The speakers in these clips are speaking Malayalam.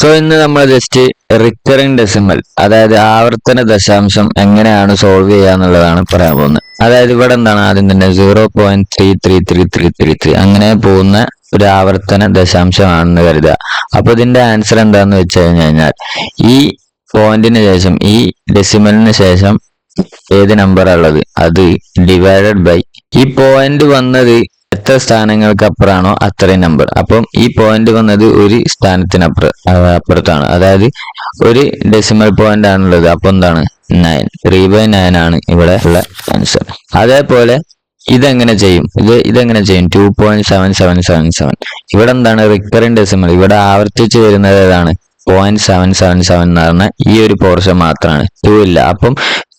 സോ ഇന്ന് നമ്മൾ ജസ്റ്റ് റിക്കറിംഗ് ഡെസിമൽ അതായത് ആവർത്തന ദശാംശം എങ്ങനെയാണ് സോൾവ് ചെയ്യുക എന്നുള്ളതാണ് പറയാൻ പോകുന്നത്. അതായത് ഇവിടെ എന്താണ് ആദ്യം തന്നെ zero point three three three three three three അങ്ങനെ പോകുന്ന ഒരു ആവർത്തന ദശാംശമാണെന്ന് കരുതുക. അപ്പൊ ഇതിന്റെ ആൻസർ എന്താന്ന് വെച്ച് കഴിഞ്ഞു കഴിഞ്ഞാൽ ഈ പോയിന്റിന് ശേഷം ഈ ഡെസിമലിന് ശേഷം ഏത് നമ്പർ ഉള്ളത്? അത് ഡിവൈഡഡ് ബൈ ഈ പോയിന്റ് വന്നത് എത്ര സ്ഥാനങ്ങൾക്ക് അപ്പുറമാണോ അത്രയും നമ്പർ അപ്പം ഈ പോയിന്റ് വന്നത് ഒരു സ്ഥാനത്തിനപ്പുറ അപ്പുറത്താണ്. അതായത് ഒരു ഡെസിമൽ പോയിന്റ് ആണുള്ളത്. അപ്പൊ എന്താണ്? നയൻ ത്രീ ബൈ നയൻ ആണ് ഇവിടെ ഉള്ള ആൻസർ അതേപോലെ ഇതെങ്ങനെ ചെയ്യും? ഇത് ഇതെങ്ങനെ ചെയ്യും? Two point seven seven seven seven ഇവിടെ എന്താണ്? റിക്കറിംഗ് ഡെസിമൽ ഇവിടെ ആവർത്തിച്ച് വരുന്നത് ഏതാണ്? പോയിന്റ് സെവൻ സെവൻ സെവൻ എന്ന് പറഞ്ഞ ഈ ഒരു പോർഷൻ മാത്രമാണ് ടു ഇല്ല. അപ്പം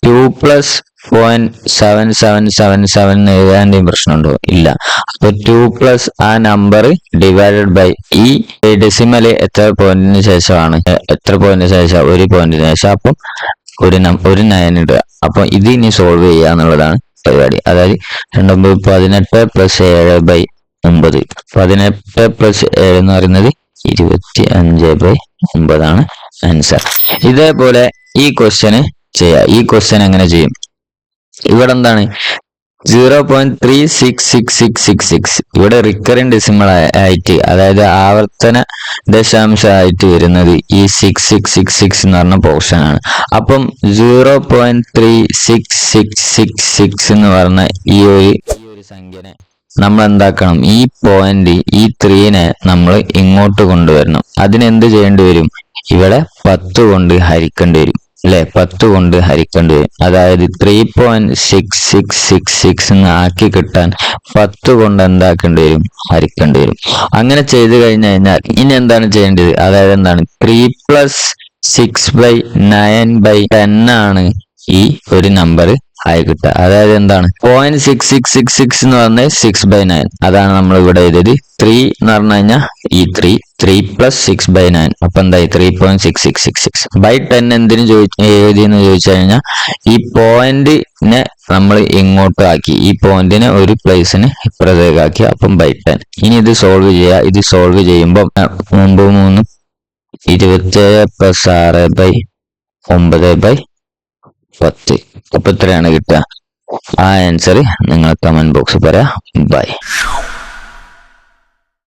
two plus point seven seven seven seven എഴുതാൻ പ്രശ്നമുണ്ടോ. ഇല്ല. അപ്പൊ ടു പ്ലസ് ആ നമ്പർ ഡിവൈഡഡ് ബൈ ഈ ഡെസിമൽ എത്ര പോയിന്റിന് ശേഷമാണ്? എത്ര പോയിന്റിന് ശേഷം? ഒരു പോയിന്റിന് ശേഷം. അപ്പം ഒരു ഒരു നയൻ ഇടുക. അപ്പൊ ഇത് ഇനി സോൾവ് ചെയ്യുക എന്നുള്ളതാണ് പരിപാടി. അതായത് രണ്ടൊമ്പത് പതിനെട്ട് പ്ലസ് ഏഴ് ബൈ ഒമ്പത്. പതിനെട്ട് പ്ലസ് ഏഴ് എന്ന് പറയുന്നത് ഇരുപത്തി അഞ്ച് ബൈ ഒമ്പതാണ് ആൻസർ ഇതേപോലെ ഈ ക്വസ്റ്റ്യന് ചെയ്യാം. ഈ ക്വസ്റ്റ്യൻ എങ്ങനെ ചെയ്യും? ഇവിടെ എന്താണ് zero point three six six six six six ഇവിടെ റിക്കറിംഗ് ഡെസിമൽ ആയിട്ട് അതായത് ആവർത്തന ദശാംശമായിട്ട് വരുന്നത് ഈ സിക്സ് സിക്സ് സിക്സ് സിക്സ് എന്ന് പറഞ്ഞ പോർഷൻ ആണ്. അപ്പം zero point three six six six six എന്ന് പറഞ്ഞ ഈ ഒരു ഈ ഒരു സംഖ്യനെ നമ്മൾ എന്താക്കണം? ഈ പോയിന്റ് ഈ ത്രീനെ നമ്മൾ ഇങ്ങോട്ട് കൊണ്ടുവരണം. അതിനെന്ത് ചെയ്യേണ്ടി വരും? ഇവിടെ പത്ത് കൊണ്ട് ഹരിക്കേണ്ടി വരും. അല്ലെ പത്ത് കൊണ്ട് ഹരിക്കേണ്ടി വരും. അതായത് three point six six six six എന്ന് ആക്കി കിട്ടാൻ പത്ത് കൊണ്ട് എന്താക്കേണ്ടി വരും? ഹരിക്കേണ്ടി വരും. അങ്ങനെ ചെയ്തു കഴിഞ്ഞു കഴിഞ്ഞാൽ ഇനി എന്താണ് ചെയ്യേണ്ടത്? അതായത് എന്താണ്? Three plus six by nine by ten ആണ് ഈ ഒരു നമ്പർ ആയി കിട്ടുക അതായത് എന്താണ്? Point six six six six എന്ന് പറഞ്ഞാൽ സിക്സ് ബൈ നയൻ അതാണ് നമ്മൾ ഇവിടെ എഴുതിയത്. ത്രീ എന്ന് പറഞ്ഞു കഴിഞ്ഞാൽ ഈ three three plus six by nine അപ്പൊ എന്തായി? Three point six six six six by ten എന്തിനു ചോദിച്ചു എഴുതിയെന്ന് ചോദിച്ചു കഴിഞ്ഞാൽ ഈ പോയിന്റിനെ നമ്മൾ ഇങ്ങോട്ട് ആക്കി. ഈ പോയിന്റിനെ ഒരു പ്ലേസിന് ഇപ്പുറത്തേക്കാക്കി അപ്പം ബൈ ടെൻ ഇനി ഇത് സോൾവ് ചെയ്യുക. ഇത് സോൾവ് ചെയ്യുമ്പോൾ മുമ്പ് മൂന്ന് ഇരുപത്തേഴ് പ്ലസ് ആറ് ബൈ ഒമ്പത് ബൈ പത്ത്. അപ്പൊ ഇത്രയാണ് കിട്ടുക. ആ ആൻസർ നിങ്ങൾ കമന്റ് ബോക്സിൽ പറയാം. ബൈ